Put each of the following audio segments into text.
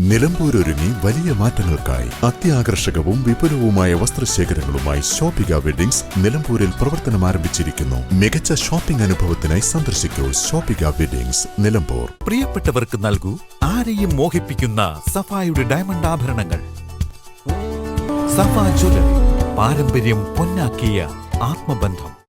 നിലമ്പൂർ ഒരുങ്ങി വലിയ മാറ്റങ്ങൾക്കായി അത്യാകർഷകവും വിപുലവുമായ വസ്ത്രശേഖരങ്ങളുമായി ഷോപ്പിക വെഡിങ്സ് നിലമ്പൂരിൽ പ്രവർത്തനം ആരംഭിച്ചിരിക്കുന്നു. മികച്ച ഷോപ്പിംഗ് അനുഭവത്തിനായി സന്ദർശിക്കൂ ഷോപ്പിക വെഡിങ്സ് നിലമ്പൂർ. പ്രിയപ്പെട്ടവർക്ക് നൽകൂ ആരെയും മോഹിപ്പിക്കുന്ന സഫായുടെ ഡയമണ്ട് ആഭരണങ്ങൾ. സഫ ജ്വല്ലറി പാരമ്പര്യം പൊന്നാക്കിയ ആത്മബന്ധം.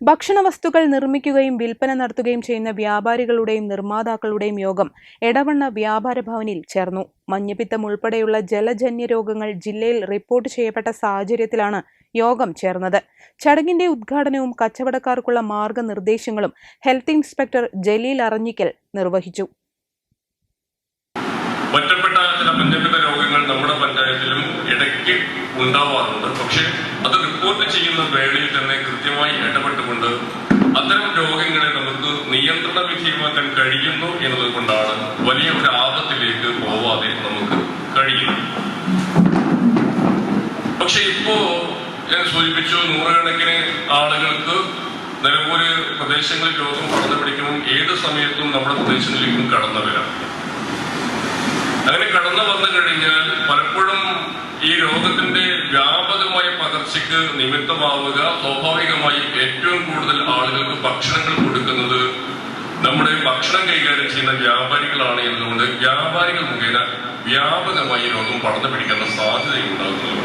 ഭക്ഷണവസ്തുക്കൾ നിർമ്മിക്കുകയും വിൽപ്പന നടത്തുകയും ചെയ്യുന്ന വ്യാപാരികളുടെയും നിർമ്മാതാക്കളുടെയും യോഗം എടവണ്ണ വ്യാപാര ഭവനിൽ ചേർന്നു. മഞ്ഞപ്പിത്തം ഉൾപ്പെടെയുള്ള ജലജന്യ രോഗങ്ങൾ ജില്ലയിൽ റിപ്പോർട്ട് ചെയ്യപ്പെട്ട സാഹചര്യത്തിലാണ് യോഗം ചേർന്നത്. ചടങ്ങിന്റെ ഉദ്ഘാടനവും കച്ചവടക്കാർക്കുള്ള മാർഗനിർദ്ദേശങ്ങളും ഹെൽത്ത് ഇൻസ്പെക്ടർ ജലീൽ അറഞ്ഞിക്കൽ നിർവഹിച്ചു. ഒറ്റപ്പെട്ട ചില മഞ്ഞപ്പിത്ത രോഗങ്ങൾ നമ്മുടെ പഞ്ചായത്തിലും ഇടയ്ക്ക് ഉണ്ടാവാറുണ്ട്. പക്ഷെ അത് റിപ്പോർട്ട് ചെയ്യുന്ന വേളയിൽ തന്നെ കൃത്യമായി ഇടപെട്ടുകൊണ്ട് അത്തരം രോഗങ്ങളെ നമുക്ക് നിയന്ത്രണ വിധേയമാക്കാൻ കഴിയുന്നു എന്നത് കൊണ്ടാണ് വലിയ ഒരു ആപത്തിലേക്ക് പോവാതെ നമുക്ക് കഴിയുന്നത്. പക്ഷെ ഇപ്പോ ഞാൻ സൂചിപ്പിച്ചു നൂറുകണക്കിന് ആളുകൾക്ക് നിലമ്പൂര് പ്രദേശങ്ങളിൽ രോഗം കടന്നു പിടിക്കണം ഏത് സമയത്തും നമ്മുടെ പ്രദേശങ്ങളിലേക്കും കടന്നു വരാം കടന്നു വന്നു കഴിഞ്ഞാൽ പലപ്പോഴും ഈ രോഗത്തിന്റെ വ്യാപകമായ പകർച്ചയ്ക്ക് നിമിത്തമാവുക സ്വാഭാവികമായി ഏറ്റവും കൂടുതൽ ആളുകൾക്ക് ഭക്ഷണങ്ങൾ കൊടുക്കുന്നത് നമ്മുടെ ഭക്ഷണം കൈകാര്യം ചെയ്യുന്ന വ്യാപാരികളാണ് എന്നതുകൊണ്ട് വ്യാപാരികൾ മുഖേന വ്യാപകമായി രോഗം പടർന്നു പിടിക്കുന്ന സാധ്യതയുണ്ടാകുന്നത്.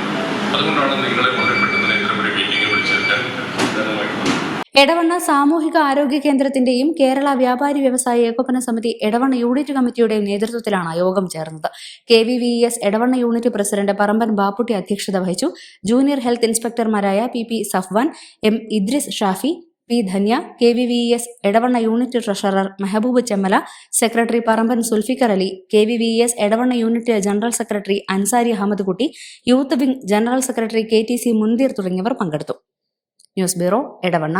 അതുകൊണ്ടാണ് നിങ്ങളെ വളരെ എടവണ്ണ സാമൂഹിക ആരോഗ്യ കേന്ദ്രത്തിന്റെയും കേരള വ്യാപാരി വ്യവസായ ഏകോപന സമിതി എടവണ്ണ യൂണിറ്റ് കമ്മിറ്റിയുടെയും നേതൃത്വത്തിലാണ് യോഗം ചേർന്നത്. K V V S Edavanna unit president Paramban Bapputty അധ്യക്ഷത വഹിച്ചു. Junior health ഇൻസ്പെക്ടർമാരായ P P Safwan M Idris Shafi P Dhanya K V V S Edavanna unit treasurer Mehboob Chemmala secretary Paramban Zulfikar Ali K V V S Edavanna unit general secretary Ansari Ahammed Kutty youth wing general secretary K T C Munthir തുടങ്ങിയവർ പങ്കെടുത്തു. News bureau Edavanna.